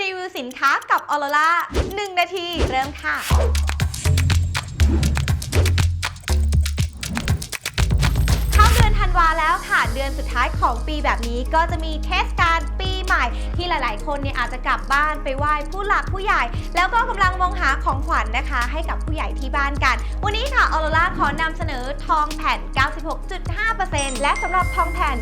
รีวิวสินค้ากับออโรล่า1นาที เริ่มค่ะเข้าเดือนธันวาแล้วค่ะ เดือนสุดท้ายของปีแบบนี้ก็จะมีเทศกาล คนเนี่ยอาจจะกลับบ้านไปไหว้ผู้หลักผู้ใหญ่ แล้วก็กำลังมองหาของขวัญนะคะ ให้กับผู้ใหญ่ที่บ้านกัน วันนี้ค่ะออโรล่าขอนำเสนอทองแผ่น 96.5%และสำหรับทองแผ่น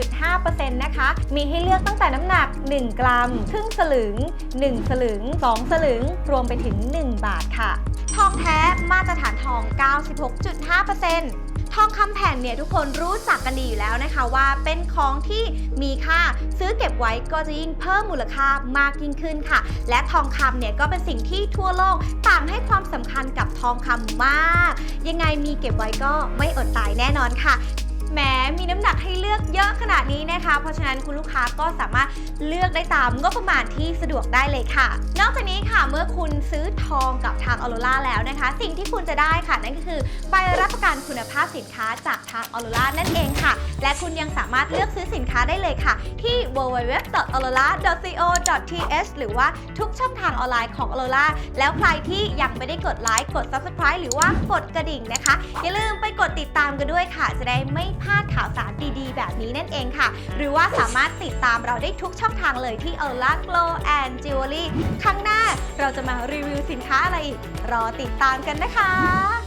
96.5%นะคะ มีให้เลือกตั้งแต่น้ำหนัก 1 กรัม ครึ่งสลึง 1 สลึง 2 สลึง รวมไปถึง 1 บาทค่ะ ทองแท้มาตรฐานทอง 96.5% ทองคำแผ่นเนี่ยทุกคนรู้จักกันดีอยู่แล้วนะคะ ว่าเป็นของที่มีค่าซื้อเก็บไว้ก็จะยิ่งเพิ่มมูลค่ามากยิ่งขึ้นค่ะ และทองคำเนี่ยก็เป็นสิ่งที่ทั่วโลกต่างให้ความสำคัญกับทองคำมาก ยังไงมีเก็บไว้ก็ไม่อดตายแน่นอนค่ะแหมมีน้ำหนักให้เลือกเยอะขนาดนี้นะคะ เพราะฉะนั้นคุณลูกค้าก็สามารถเลือกได้ตามงบประมาณที่สะดวกได้เลยค่ะ นอกจากนี้ค่ะ มื่อคุณซื้อทองกับทางออโรล่าแล้วนะคะ สิ่งที่คุณจะได้ค่ะ นั่นก็คือใบรับประกันคุณภาพสินค้าจากทางออโรล่านั่นเองค่ะ และคุณยังสามารถเลือกซื้อสินค้าได้เลยค่ะ ที่ www.aurora.co.th หรือว่าทุกช่องทางออนไลน์ของ Aurora แล้วใครที่ยังไม่ได้กดไลค์กด Subscribe หรือว่ากดกระดิ่งนะคะ อย่าลืมไปกดติดตามกันด้วยค่ะ จะได้ไม่พลาดข่าวสารดีๆ แบบนี้นั่นเองค่ะ หรือว่าสามารถติดตามเราได้ทุกช่องทางเลยที่ Aurora Glow and Jewelry ครั้งหน้า เราจะมารีวิวสินค้าอะไรอีก รอติดตามกันนะคะ